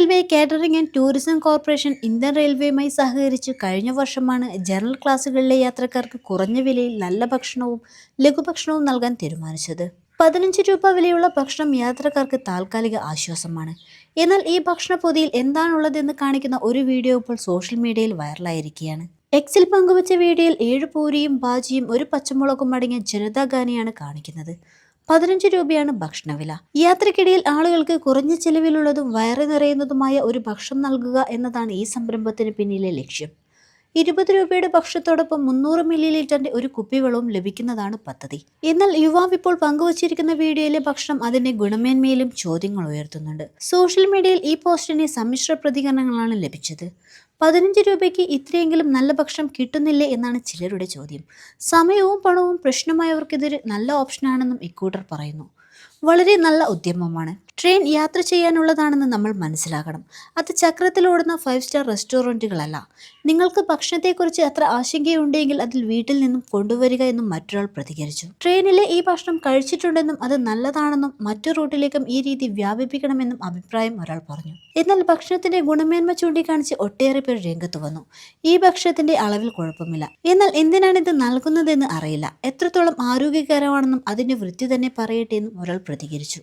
Railway catering and tourism corporation Indian റെയിൽവേയുമായി സഹകരിച്ച് കഴിഞ്ഞ വർഷമാണ് ജനറൽ ക്ലാസ്സുകളിലെ യാത്രക്കാർക്ക് കുറഞ്ഞ വിലയിൽ നല്ല ഭക്ഷണവും ലഘുഭക്ഷണവും നൽകാൻ തീരുമാനിച്ചത്. പതിനഞ്ച് രൂപ വിലയുള്ള ഭക്ഷണം യാത്രക്കാർക്ക് താൽക്കാലിക ആശ്വാസമാണ്. എന്നാൽ ഈ ഭക്ഷണ പൊതിയിൽ എന്താണുള്ളതെന്ന് കാണിക്കുന്ന ഒരു വീഡിയോ ഇപ്പോൾ സോഷ്യൽ മീഡിയയിൽ വൈറലായിരിക്കുകയാണ്. എക്സിൽ പങ്കുവച്ച വീഡിയോയിൽ ഏഴ് പൂരിയും ബാജിയും ഒരു പച്ചമുളകും അടങ്ങിയ ജനതാ ഗാനയാണ് കാണിക്കുന്നത്. പതിനഞ്ച് രൂപയാണ് ഭക്ഷണവില. യാത്രക്കിടയിൽ ആളുകൾക്ക് കുറഞ്ഞ ചെലവിലുള്ളതും വയറ് നിറയുന്നതുമായ ഒരു ഭക്ഷണം നൽകുക എന്നതാണ് ഈ സംരംഭത്തിന് പിന്നിലെ ലക്ഷ്യം. ഇരുപത് രൂപയുടെ ഭക്ഷണത്തോടൊപ്പം മുന്നൂറ് മില്ലി ലിറ്ററിന്റെ ഒരു കുപ്പിവെള്ളവും ലഭിക്കുന്നതാണ് പദ്ധതി. എന്നാൽ യുവാവ് ഇപ്പോൾ പങ്കുവച്ചിരിക്കുന്ന വീഡിയോയിലെ ഭക്ഷണം അതിന്റെ ഗുണമേന്മയിലും ചോദ്യങ്ങൾ ഉയർത്തുന്നുണ്ട്. സോഷ്യൽ മീഡിയയിൽ ഈ പോസ്റ്റിന് സമ്മിശ്ര പ്രതികരണങ്ങളാണ് ലഭിച്ചത്. പതിനഞ്ച് രൂപയ്ക്ക് ഇത്രയെങ്കിലും നല്ല ഭക്ഷണം കിട്ടുന്നില്ലേ എന്നാണ് ചിലരുടെ ചോദ്യം. സമയവും പണവും പ്രശ്നമായവർക്കിതൊരു നല്ല ഓപ്ഷനാണെന്നും ഇക്കൂട്ടർ പറയുന്നു. വളരെ നല്ല ഉദ്യമമാണ്. ട്രെയിൻ യാത്ര ചെയ്യാനുള്ളതാണെന്ന് നമ്മൾ മനസ്സിലാക്കണം. അത് ചക്രത്തിലോടുന്ന ഫൈവ് സ്റ്റാർ റെസ്റ്റോറന്റുകളല്ല. നിങ്ങൾക്ക് ഭക്ഷണത്തെക്കുറിച്ച് അത്ര ആശങ്കയുണ്ടെങ്കിൽ അതിൽ വീട്ടിൽ നിന്നും കൊണ്ടുവരിക എന്നും മറ്റൊരാൾ പ്രതികരിച്ചു. ട്രെയിനിലെ ഈ ഭക്ഷണം കഴിച്ചിട്ടുണ്ടെന്നും അത് നല്ലതാണെന്നും മറ്റു റൂട്ടിലേക്കും ഈ രീതി വ്യാപിപ്പിക്കണമെന്നും അഭിപ്രായം ഒരാൾ പറഞ്ഞു. എന്നാൽ ഭക്ഷണത്തിന്റെ ഗുണമേന്മ ചൂണ്ടിക്കാണിച്ച് ഒട്ടേറെ പേർ രംഗത്ത് വന്നു. ഈ ഭക്ഷണത്തിന്റെ അളവിൽ കുഴപ്പമില്ല. എന്നാൽ എന്തിനാണ് ഇത് നൽകുന്നതെന്ന് അറിയില്ല. എത്രത്തോളം ആരോഗ്യകരമാണെന്നും അതിന്റെ വൃത്തി തന്നെ പറയട്ടെ എന്നും ഒരാൾ പ്രതികരിച്ചു.